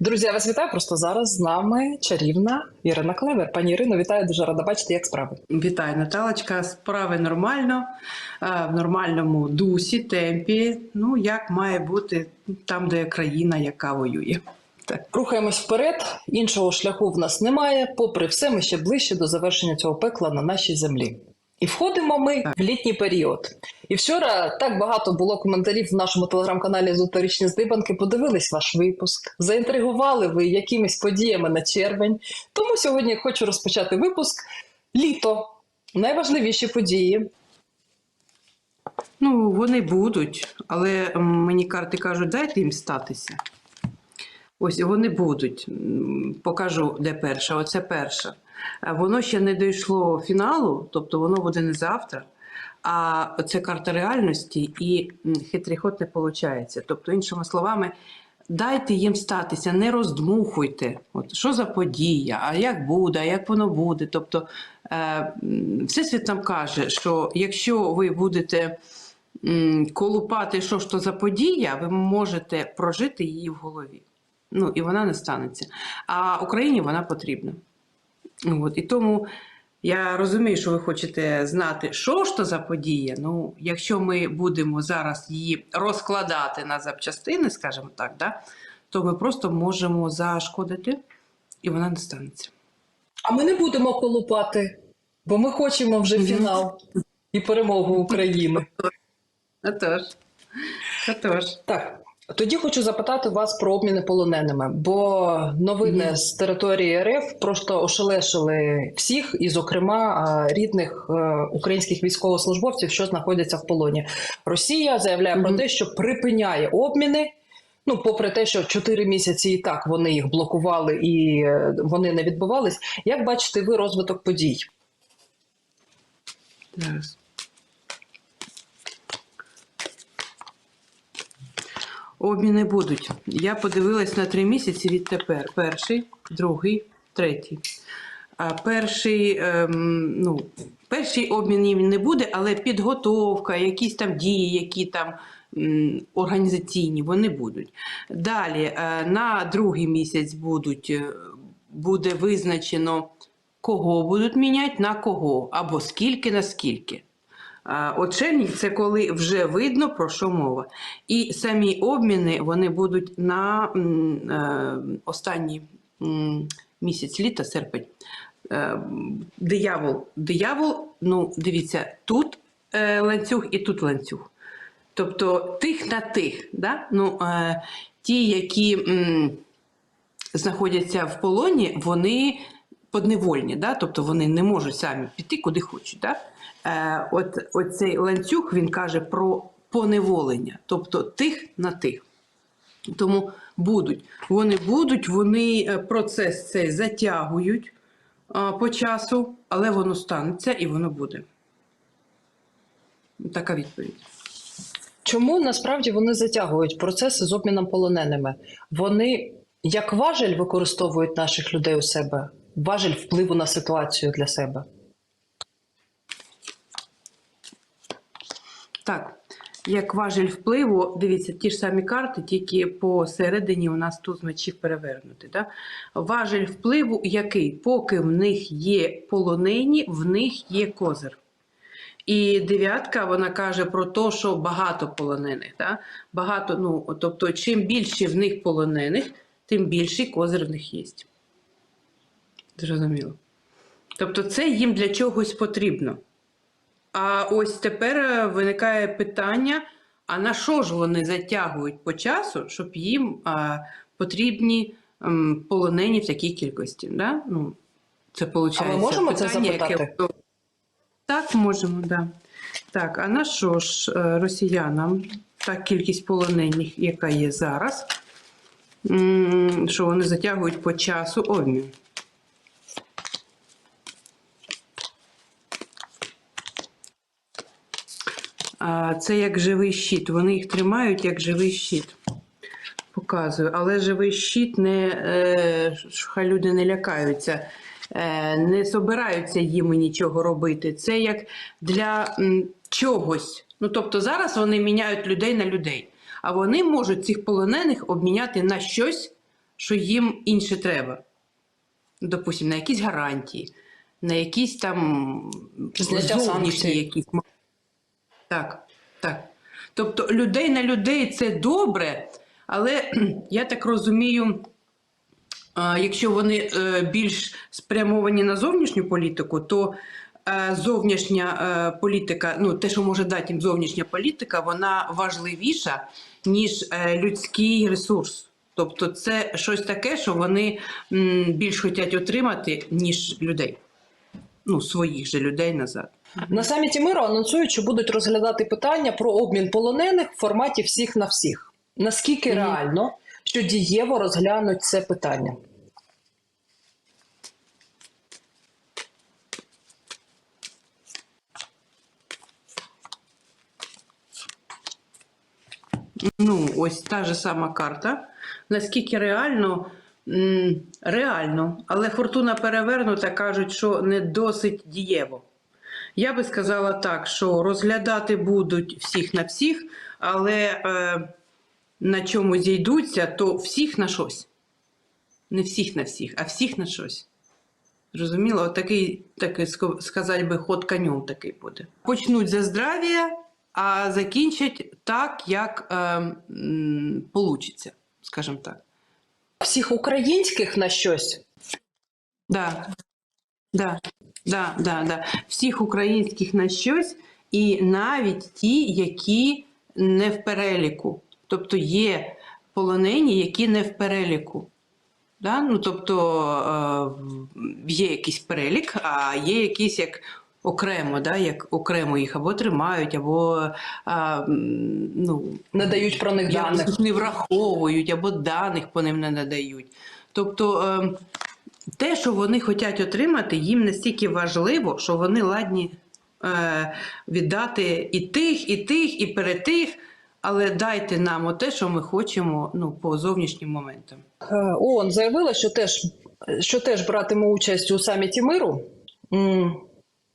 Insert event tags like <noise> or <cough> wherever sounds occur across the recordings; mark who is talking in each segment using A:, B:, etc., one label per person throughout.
A: Друзі, я вас вітаю. Просто зараз з нами чарівна Ірина Клевер. Пані Ірино, вітаю, дуже рада бачити, як справи.
B: Вітаю, Наталочка. Справи нормально, е, в нормальному дусі, темпі. Ну, як має бути там, де країна, яка воює. Так.
A: Рухаємось вперед. Іншого шляху в нас немає. Попри все, ми ще ближче до завершення цього пекла на нашій землі. І входимо ми в літній період. І вчора так багато було коментарів в нашому телеграм-каналі Езотеричні здибанки. Подивились ваш випуск, заінтригували ви якимись подіями на червень. Тому сьогодні хочу розпочати випуск літо. Найважливіші події.
B: Ну, вони будуть, але мені карти кажуть, дайте їм статися. Ось вони будуть. Покажу, де перша. Оце перша. Е, Воно ще не дійшло фіналу, тобто воно буде не завтра. А це карта реальності, і хитрий ход не виходить. Тобто, іншими словами, дайте їм статися, не роздмухуйте. От що за подія, а як буде, а як воно буде. Тобто, е, Всесвіт нам каже, що якщо ви будете колупати, що ж то за подія, ви можете прожити її в голові. Ну, і вона не станеться. А Україні вона потрібна. От, і тому я розумію, що ви хочете знати, що ж то за подія. Ну, якщо ми будемо зараз її розкладати на запчастини, скажімо так, да, то ми просто можемо зашкодити, і вона не станеться.
A: А ми не будемо колупати, бо ми хочемо вже фінал і перемогу України.
B: Отож. Отож.
A: Так, тоді хочу запитати вас про обміни полоненими, бо новини
B: Мгм.
A: з території РФ просто ошелешили всіх, і, зокрема, рідних е, українських військовослужбовців, що знаходяться в полоні. Росія заявляє про те, що припиняє обміни. Ну, попри те, що 4 місяці і так вони їх блокували і е, вони не відбувались. Як бачите ви розвиток подій?
B: Зараз. Обміни будуть. Я подивилась на три місяці відтепер. Перший, другий, третій. А перший, ем, ну, перший обмін їм не буде, але підготовка, якісь там дії, які там організаційні, вони будуть. Далі, е, на другий місяць будуть, е, буде визначено, кого будуть міняти, на кого, або скільки на скільки. А, це коли вже видно про що мова. І самі обміни вони будуть на е, останній місяць літа, серпень. Е, диявол. Диявол, ну дивіться, тут е, ланцюг і тут ланцюг. Тобто тих на тих. Да? Ну, ті, які знаходяться в полоні, вони подневольні, да? тобто вони не можуть самі піти куди хочуть. Да? Е, от, от цей ланцюг він каже про поневолення, тобто тих на тих. Тому будуть. Вони будуть, вони е, процес цей затягують а, по часу, але воно станеться і воно буде. Така відповідь.
A: Чому насправді вони затягують процеси з обміном полоненими? Вони як важель використовують наших людей у себе, важель впливу на ситуацію для себе.
B: Так, як важель впливу, дивіться, ті ж самі карти, тільки посередині у нас тут мечів перевернути. Да? Важель впливу який? Поки в них є полонені, в них є козир. І дев'ятка вона каже про те, що багато полонених. Да? Багато, ну, тобто, чим більше в них полонених, тим більший козир в них є. Зрозуміло. Тобто, це їм для чогось потрібно. А ось тепер е, виникає питання: а на що ж вони затягують по часу, щоб їм а, потрібні м, полонені в такій кількості? Да? Ну, це виходить
A: А ми можемо це
B: питання, яке- Так, можемо, да. Так, а на що ж е, росіянам та кількість полонених, яка є зараз, що вони затягують по часу обмін? Це як живий щит. Вони їх тримають як живий щит. Показую. Але живий щит не е, хай люди не лякаються, е, не собираються їм нічого робити. Це як для чогось. Ну тобто зараз вони міняють людей на людей, а вони можуть цих полонених обміняти на щось що їм інше треба. Допустимо, на якісь гарантії, на якісь там зовнішні якісь. Так, так. Тобто людей на людей це добре, але <clears throat> я так розумію, якщо вони е, більш спрямовані на зовнішню політику, то е, зовнішня е, політика, ну те, що може дати їм зовнішня політика, вона важливіша, ніж людський ресурс. Тобто це щось таке, що вони більш хочуть отримати, ніж людей. Ну, своїх же людей назад.
A: На саміті миру анонсують, що будуть розглядати питання про обмін полонених в форматі всіх на всіх. Наскільки реально, що дієво розглянуть це питання?
B: Ну, ось та ж сама карта. Наскільки реально, реально, але фортуна перевернута, кажуть, що не досить дієво. Я би сказала так, що розглядати будуть всіх на всіх, але е, на чому зійдуться, то всіх на щось. Не всіх на всіх, а всіх на щось. Зрозуміло, От такий, сказати би, ход конем такий буде. Почнуть за здрав'я, а закінчать так, як е, получиться, скажімо так.
A: Всіх українських на щось
B: Да. Да. Да, да, да. Всіх українських на щось, і навіть ті, які не в переліку. Тобто є полонені, які не в переліку. Да? Ну, тобто е, є якийсь перелік, а є якісь як окремо, да? як окремо їх або тримають, або а, ну,
A: не дають про них даних.
B: не враховують або даних по ним не надають. Тобто е, те, що вони хочуть отримати, їм настільки важливо, що вони ладні е, віддати і тих, і тих, і перед тих, але дайте нам те, що ми хочемо ну, по зовнішнім моментам.
A: Е, ООН заявила, що теж, що теж братиме участь у саміті миру.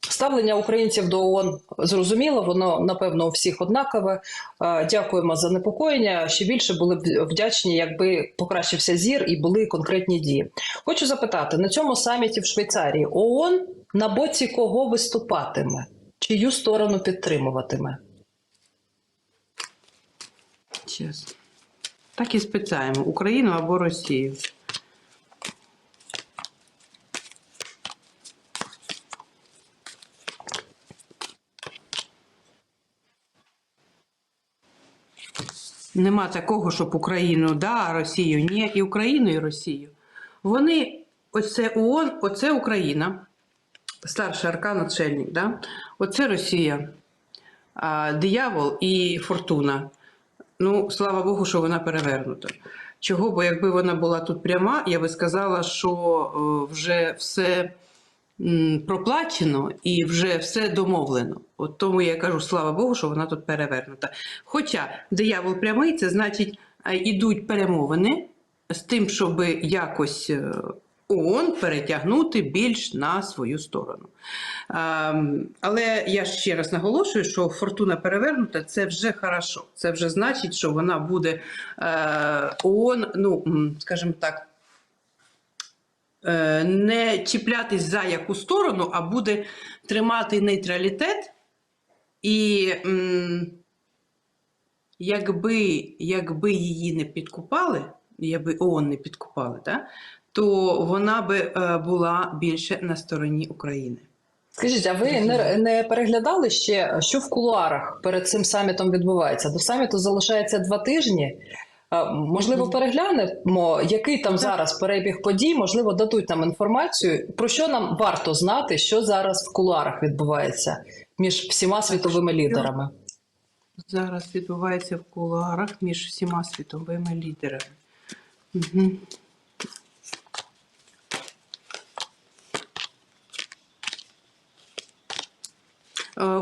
A: Ставлення українців до ООН зрозуміло, воно напевно у всіх однакове. Е, Дякуємо за непокоєння. Ще більше були б вдячні, якби покращився зір і були конкретні дії. Хочу запитати на цьому саміті в Швейцарії ООН на боці кого виступатиме, чию сторону підтримуватиме?
B: Чесно. Так і спитаємо: Україну або Росію. Нема такого, щоб Україну да, а Росію ні, і Україну, і Росію. Вони, оце ООН, оце Україна, старший аркан, отшельник, да? оце Росія, а, диявол і фортуна. Ну, слава Богу, що вона перевернута. Чого? Бо якби вона була тут пряма, я би сказала, що е, вже все проплачено і вже все домовлено. От тому я кажу, слава Богу, що вона тут перевернута. Хоча диявол прямий, це значить, е, ідуть перемовини з тим, щоб якось е, ООН перетягнути більш на свою сторону. Ем, Але я ще раз наголошую, що фортуна перевернута це вже хорошо. Це вже значить, що вона буде е, ООН, ну скажімо так, не чіплятись за яку сторону, а буде тримати нейтралітет. І якби, якби її не підкупали, якби ООН не підкупали, да, то вона би е, була більше на стороні України.
A: Скажіть, а ви не, не переглядали ще, що в кулуарах перед цим самітом відбувається? До саміту залишається два тижні. Можливо, переглянемо, який там зараз перебіг подій, можливо, дадуть нам інформацію, про що нам варто знати, що зараз в кулуарах відбувається між всіма світовими лідерами.
B: Зараз відбувається в кулуарах між всіма світовими лідерами. Угу.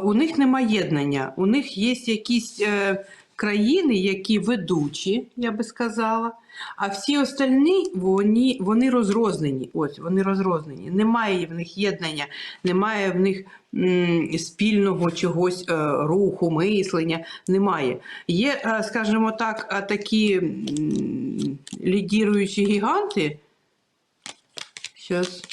B: У них нема єднання, у них є якісь е, країни, які ведучі, я би сказала, а всі остальні вони, вони розрознені. Ось вони розрознені. Немає в них єднання, немає в них м, спільного чогось е, руху, мислення. Немає. Є, е, скажімо так, е, такі м, лідіруючі гіганти. Щас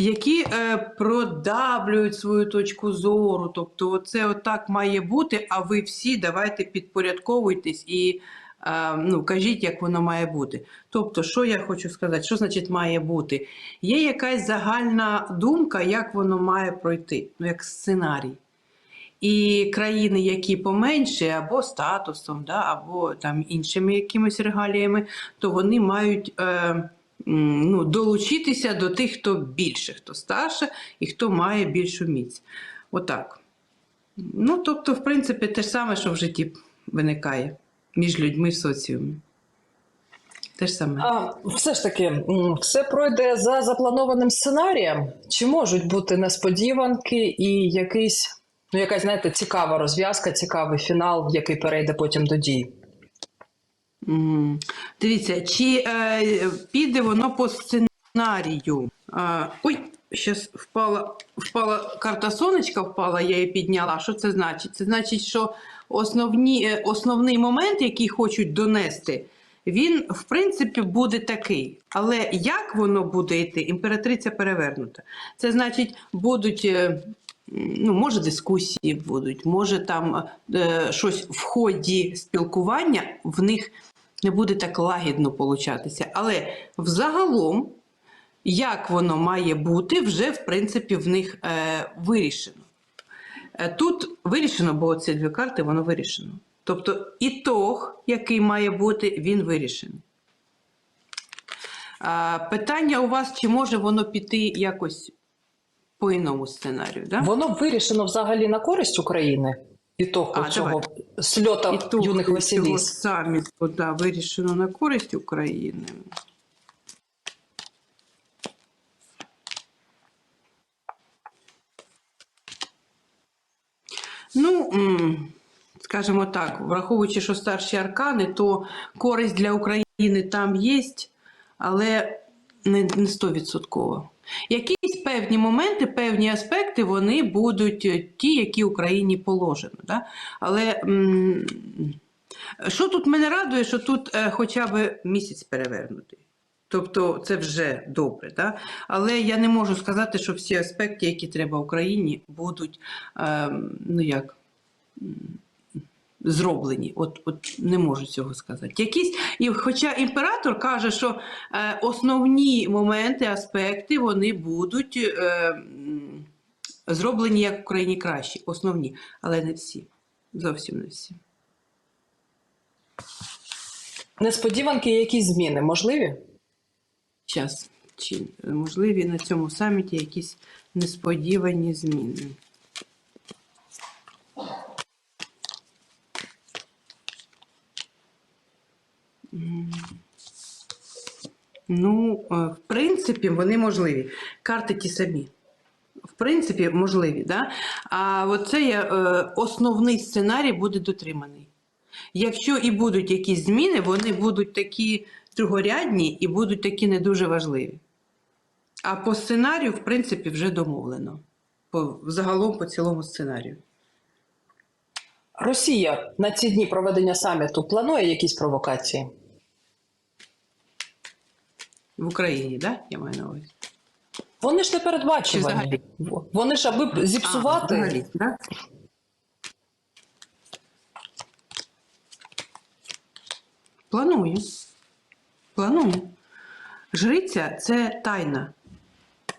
B: які е, продавлюють свою точку зору. Тобто, це отак має бути, а ви всі давайте підпорядковуйтесь і е, ну, кажіть, як воно має бути. Тобто, що я хочу сказати, що значить має бути? Є якась загальна думка, як воно має пройти, ну, як сценарій. І країни, які поменше, або статусом, да, або там іншими якимись регаліями, то вони мають е, ну, долучитися до тих, хто більше, хто старше і хто має більшу міць. Отак. Ну, тобто, в принципі, те ж саме, що в житті виникає між людьми в соціумі. Те ж саме.
A: А все ж таки, все пройде за запланованим сценарієм? Чи можуть бути несподіванки і якийсь, ну, якась, знаєте, цікава розв'язка, цікавий фінал, який перейде потім до дій?
B: Дивіться, чи е, піде воно по сценарію? А, ой, зараз впала, впала карта сонечка, впала, я її підняла. Що це значить? Це значить, що основні, е, основний момент, який хочуть донести, він, в принципі, буде такий. Але як воно буде йти, імператриця перевернута. Це значить, будуть. е, Ну, може, дискусії будуть, може там е, щось в ході спілкування в них не буде так лагідно получатися. Але взагалом, як воно має бути, вже в принципі в них е, вирішено. Е, Тут вирішено, бо ці дві карти воно вирішено. Тобто ітог, який має бути, він вирішений. Питання у вас, чи може воно піти якось по іному сценарію? Да?
A: Воно вирішено взагалі на користь України? Ітог
B: А,
A: цього
B: давай.
A: сльота
B: Ітог
A: юних
B: цього саміту да, вирішено на користь України. Ну, скажімо так, враховуючи, що старші аркани, то користь для України там є, але не, не 100%. Якісь певні моменти, певні аспекти, вони будуть е, ті, які Україні положено. Да? Але що тут мене радує, що тут е, хоча б місяць перевернутий. Тобто це вже добре. Да? Але я не можу сказати, що всі аспекти, які треба Україні, будуть е, ну як, зроблені. От, от не можу цього сказати. Якісь, і хоча імператор каже, що е, основні моменти, аспекти, вони будуть е, зроблені як в Україні краще. Основні, але не всі. Зовсім не всі.
A: Несподіванки, якісь зміни можливі?
B: Час. Чи можливі на цьому саміті якісь несподівані зміни? Ну, е, в принципі, вони можливі. Карти ті самі. В принципі, можливі, да? А оце є, е, основний сценарій буде дотриманий. Якщо і будуть якісь зміни, вони будуть такі другорядні і будуть такі не дуже важливі. А по сценарію, в принципі, вже домовлено. По, загалом по цілому сценарію.
A: Росія на ці дні проведення саміту планує якісь провокації?
B: В Україні, так? Да? Я маю на увазі.
A: Вони ж не передбачувані.
B: взагалі?
A: Вони ж аби зіпсувати.
B: А, взагалі, да? Планую. Планую. Жриця це тайна.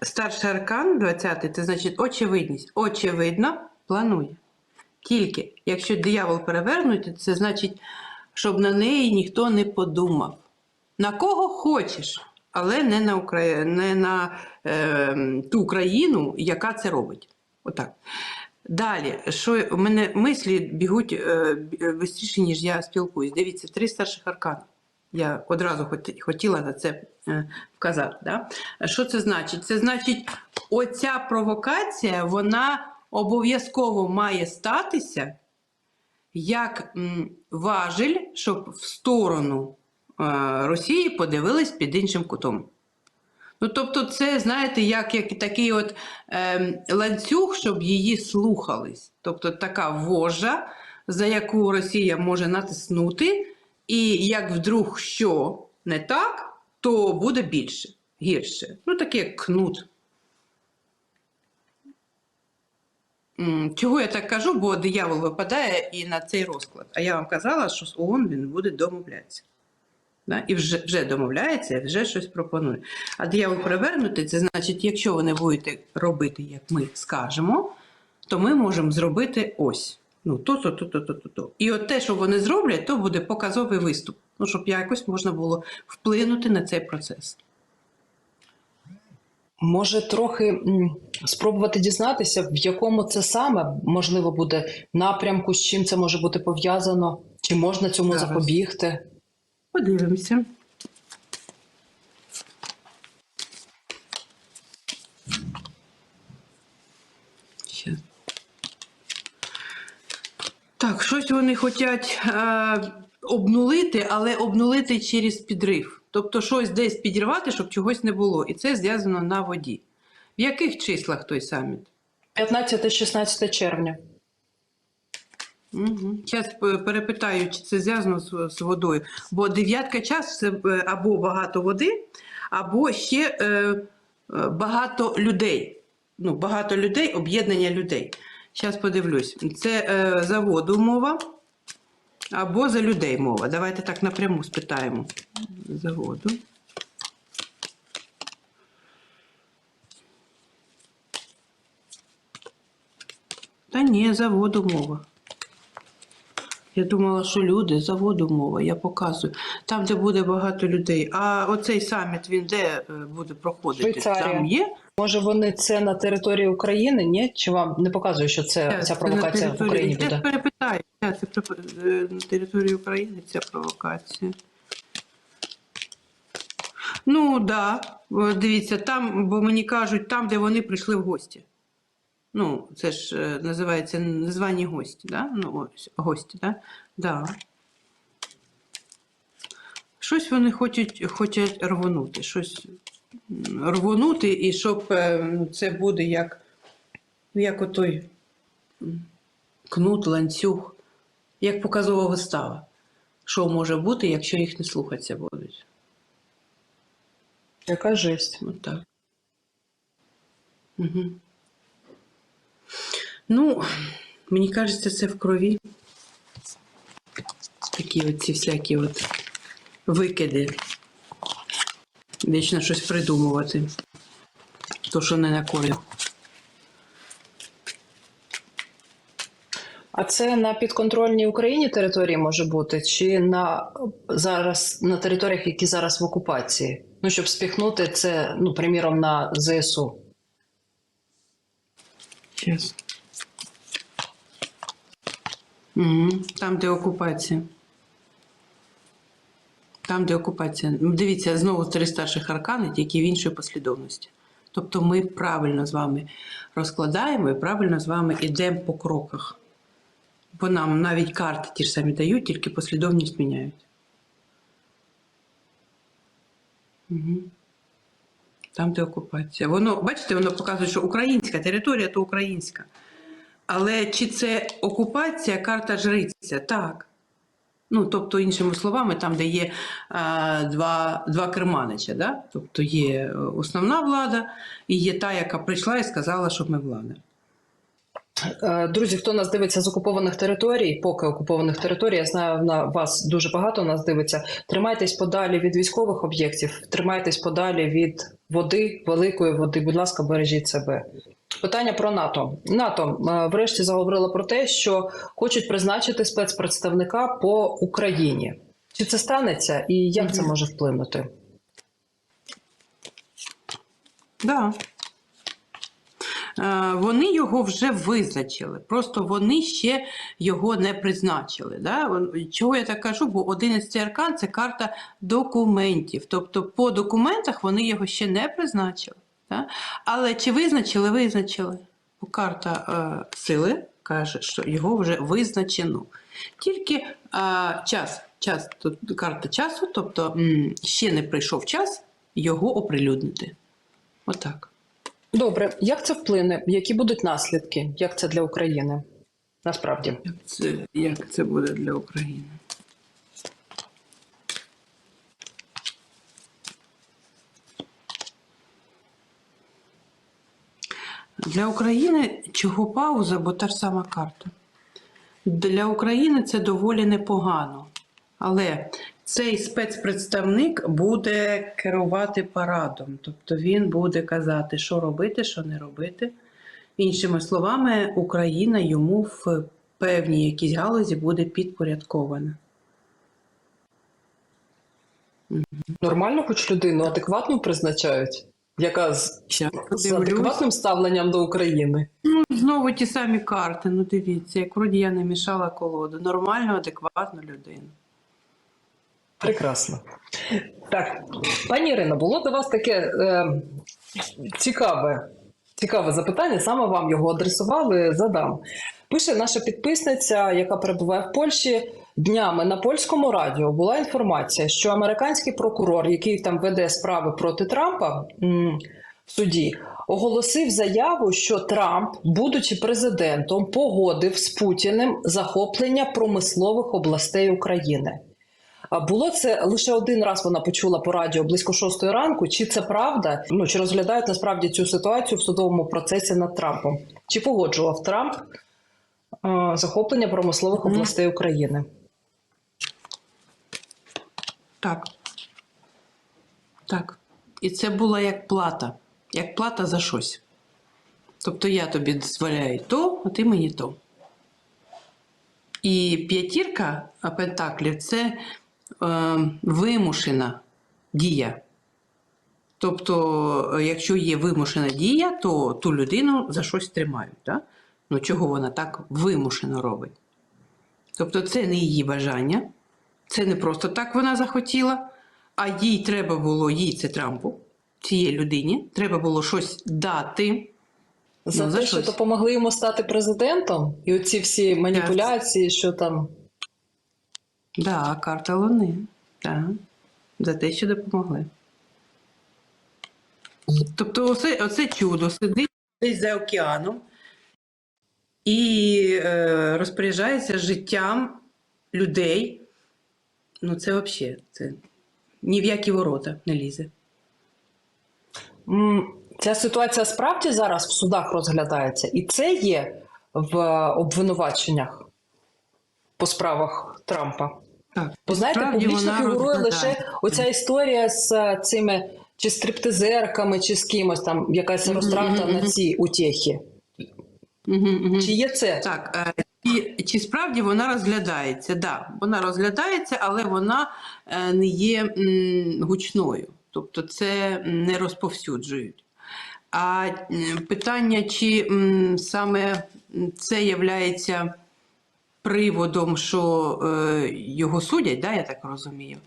B: Старший аркан 20 це значить очевидність. Очевидно, планує. Тільки якщо диявол перевернути, це значить, щоб на неї ніхто не подумав. На кого хочеш, але не на, Украї... не на е, ту країну, яка це робить. Отак. Далі, що у мене мислі бігуть е, швидше, ніж я спілкуюсь. Дивіться, три старших аркани. Я одразу хотіла на це е, вказати. Да? Що це значить? Це значить, оця провокація, вона обов'язково має статися як важель, щоб в сторону е, Росії подивились під іншим кутом. Ну, тобто, це, знаєте, як, як такий от е, ланцюг, щоб її слухались. Тобто така вожа, за яку Росія може натиснути, і як вдруг що не так, то буде більше, гірше. Ну, таке як кнут. Чого я так кажу? Бо диявол випадає і на цей розклад. А я вам казала, що з ООН він буде домовлятися. Да? І вже, вже домовляється, вже щось пропонує. А диявол перевернутий, це значить, якщо ви не будете робити, як ми скажемо, то ми можемо зробити ось. Ну, то, то, то, то, то, то, то. І от те, що вони зроблять, то буде показовий виступ. Ну, щоб якось можна було вплинути на цей процес.
A: Може, трохи спробувати дізнатися, в якому це саме можливо буде напрямку, з чим це може бути пов'язано, чи можна цьому
B: Зараз.
A: запобігти?
B: Подивимося. Так, щось вони хочуть е, обнулити, але обнулити через підрив. Тобто щось десь підірвати, щоб чогось не було. І це зв'язано на воді. В яких числах той саміт?
A: 15-16 червня.
B: Зараз перепитаю, чи це зв'язано з, з водою. Бо дев'ятка час це е, або багато води, або ще е, е, багато людей. Ну, багато людей, об'єднання людей. Зараз подивлюсь. Це е, за воду мова або за людей мова. Давайте так напряму спитаємо. За воду. Та ні, за воду мова. Я думала, що люди, за воду мова, я показую. Там, де буде багато людей. А оцей саміт, він де е, буде проходити?
A: Швейцарія.
B: Там є?
A: Може, вони це на території України? Ні? Чи вам не показує, що це
B: Це
A: ця провокація в
B: території-
A: Україні
B: Я
A: буде?
B: перепитаю. Це е, на території України ця провокація. Ну, так. Да. Дивіться, там, бо мені кажуть, там, де вони прийшли в гості. Ну, це ж е, називається незвані гості, да? Ну, ось, гості, да? Да. Щось вони хочуть, хочуть рвонути, щось рвонути, і щоб е, це буде як, як отой кнут, ланцюг, як показова вистава. Що може бути, якщо їх не слухатися будуть?
A: Яка жесть?
B: От так. Угу. Ну, мені кажеться, це в крові. Такі от ці всякі от викиди. Вічно щось придумувати. То, що не на колі.
A: А це на підконтрольній Україні території може бути, чи на зараз на територіях, які зараз в окупації? Ну, щоб спіхнути це, ну, приміром, на ЗСУ.
B: Щас. Угу. Там, де окупація. Там, де окупація. Дивіться, знову три старших аркани, тільки в іншій послідовності. Тобто ми правильно з вами розкладаємо і правильно з вами йдемо по кроках. Бо нам навіть карти ті ж самі дають, тільки послідовність міняють. Угу. Там, де окупація. Воно, бачите, воно показує, що українська територія то українська. Але чи це окупація, карта жриця? Так. Ну, тобто, іншими словами, там, де є а, два, два керманича, да? тобто є е, основна влада і є та, яка прийшла і сказала, що ми влада.
A: Е, Друзі, хто нас дивиться з окупованих територій, поки окупованих територій, я знаю, на вас дуже багато нас дивиться. Тримайтесь подалі від військових об'єктів, тримайтесь подалі від води, великої води. Будь ласка, бережіть себе. Питання про НАТО. НАТО е, врешті заговорило про те, що хочуть призначити спецпредставника по Україні. Чи це станеться і як це може вплинути?
B: Да. Е, Вони його вже визначили, просто вони ще його не призначили. Да? Чого я так кажу? Бо 11 аркан це карта документів. Тобто по документах вони його ще не призначили. Да? Але чи визначили? Визначили. Карта е, сили каже, що його вже визначено. Тільки а, час, час, тут карта часу, тобто ще не прийшов час його оприлюднити. Отак.
A: Добре, як це вплине? Які будуть наслідки? Як це для України? Насправді.
B: Як це, як це буде для України? Для України чого пауза, бо та ж сама карта. Для України це доволі непогано. Але цей спецпредставник буде керувати парадом. Тобто він буде казати, що робити, що не робити. Іншими словами, Україна йому в певній якійсь галузі буде підпорядкована.
A: Нормально, хоч людину адекватну призначають, яка з, з адекватним ставленням до України.
B: Ну, знову ті самі карти. Ну, дивіться, як вроді я не мішала колоду. Нормальну, адекватну людину.
A: Прекрасно. Так, пані Ірино, було до вас таке е, цікаве, цікаве запитання, саме вам його адресували, задам. Пише наша підписниця, яка перебуває в Польщі. Днями на польському радіо була інформація, що американський прокурор, який там веде справи проти Трампа в суді, оголосив заяву, що Трамп, будучи президентом, погодив з Путіним захоплення промислових областей України. Було це лише один раз вона почула по радіо близько шостої ранку. Чи це правда? Ну чи розглядають насправді цю ситуацію в судовому процесі над Трампом? Чи погоджував Трамп е, захоплення промислових областей України?
B: Так. Так. І це була як плата. Як плата за щось. Тобто я тобі дозволяю то, а ти мені то. І п'ятірка пентаклів це вимушена дія. Тобто, е, якщо є вимушена дія, то ту людину за щось тримають. Да? Ну чого вона так вимушено робить? Тобто, це не її бажання, це не просто так вона захотіла, а їй треба було, їй це Трампу, цій людині, треба було щось дати.
A: За
B: Ну, за
A: те, що
B: щось.
A: допомогли йому стати президентом, і оці всі маніпуляції, що там
B: Да, карта Луни. Так. За те, що допомогли. Тобто, оце, оце чудо сидить десь за океаном і е, розпоряджається життям людей. Ну, це взагалі це ні в які ворота не лізе.
A: Ця ситуація справді зараз в судах розглядається, і це є в обвинуваченнях по справах Трампа.
B: Так.
A: Бо знаєте, публічно фігурує лише оця історія з е, цими чи стриптизерками, чи з кимось там якась розтрата на ці утєхи. Чи є це?
B: Так, е, чи, чи справді вона розглядається? Да, вона розглядається, але вона е, не є гучною. Тобто це не розповсюджують. А питання, чи саме це являється приводом, що е, його судять, да, я так розумію.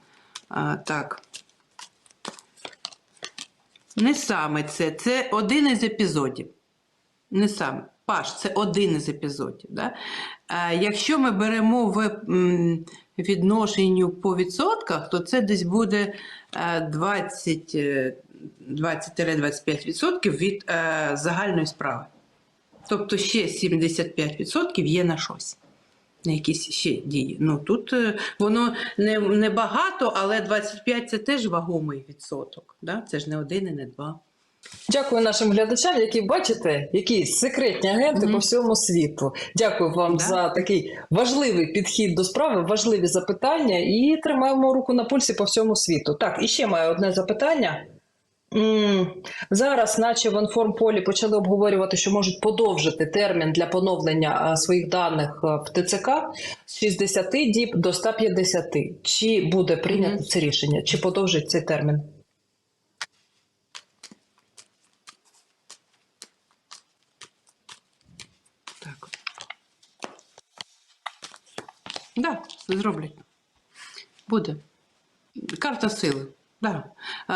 B: А, так. Не саме це, це один із епізодів. Не саме. Паш, це один із епізодів. Да? А якщо ми беремо в відношенню по відсотках, то це десь буде е, 20, е, 20-25% від е, загальної справи. Тобто ще 75% є на щось. На якісь ще дії. Ну тут е, воно не, не багато, але 25 це теж вагомий відсоток. Да? Це ж не один і не два.
A: Дякую нашим глядачам, які бачите, які секретні агенти
B: Мгм.
A: по всьому світу. Дякую вам
B: Да.
A: за такий важливий підхід до справи, важливі запитання і тримаємо руку на пульсі по всьому світу. Так, і ще маю одне запитання. Зараз, наче в інформполі, почали обговорювати, що можуть подовжити термін для поновлення е, своїх даних е, в ТЦК з 60 діб до 150. Чи буде прийнято це рішення? Чи подовжить цей термін?
B: Так. Да, зроблять. Буде. Карта сили. Да.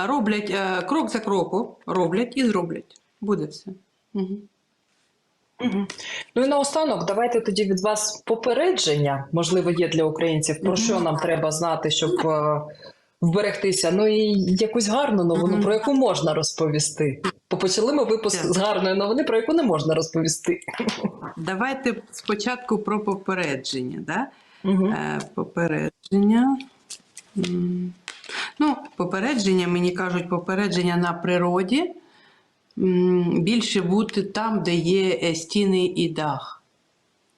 B: Роблять е, крок за кроком, роблять і зроблять. Буде все. Угу. Угу.
A: Ну і наостанок, давайте тоді від вас попередження, можливо, є для українців, про
B: Мгм.
A: що нам треба знати, щоб е, вберегтися. Ну і якусь гарну новину,
B: Мгм.
A: про яку можна розповісти. Бо почали ми випуск з гарної новини, про яку не можна розповісти.
B: Давайте спочатку про попередження. Да?
A: Угу.
B: Е, попередження. Ну, попередження, мені кажуть, попередження на природі. Більше бути там, де є е, стіни і дах.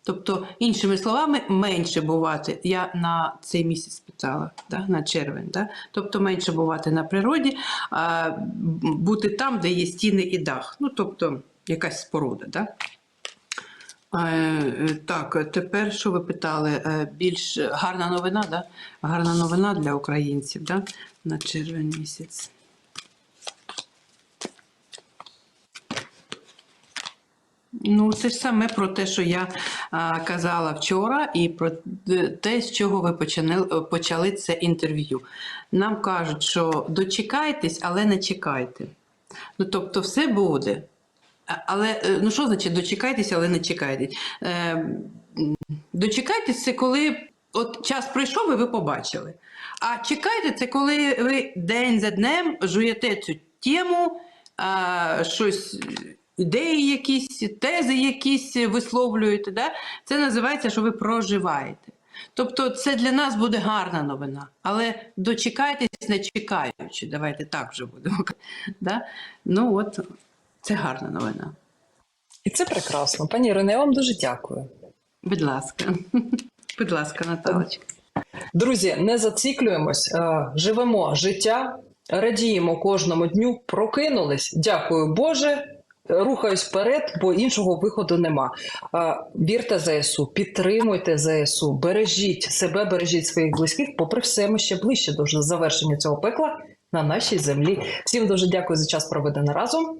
B: Тобто, іншими словами, менше бувати. Я на цей місяць питала, да, на червень. Да? Тобто менше бувати на природі, а бути там, де є стіни і дах. Ну, тобто, якась споруда. Да? Е, е, Так, тепер що ви питали? Е, Більш гарна новина, да? Гарна новина для українців, да? На червень місяць. Ну, це ж саме про те, що я а, казала вчора, і про те, з чого ви почали, почали це інтерв'ю. Нам кажуть, що дочекайтесь, але не чекайте. Ну, тобто, все буде. Але е, ну що значить дочекайтесь, але не чекайтесь? Е, м, дочекайтесь це коли от час пройшов і ви побачили. А чекайте, це коли ви день за днем жуєте цю тему, щось, ідеї якісь, тези якісь висловлюєте. Да? Це називається, що ви проживаєте. Тобто це для нас буде гарна новина, але дочекайтесь, не чекаючи. Давайте так вже будемо. <laughs> Да? Ну от це гарна новина.
A: І це прекрасно. Пані Ірино, я вам дуже дякую.
B: Будь ласка. <laughs> Будь ласка, Наталочка.
A: Друзі, не зациклюємось, е, живемо життя, радіємо кожному дню, прокинулись. Дякую Боже. Рухаюсь вперед, бо іншого виходу нема. Е, Вірте ЗСУ, підтримуйте ЗСУ, бережіть себе, бережіть своїх близьких. Попри все, ми ще ближче до завершення цього пекла на нашій землі. Всім дуже дякую за час проведений разом.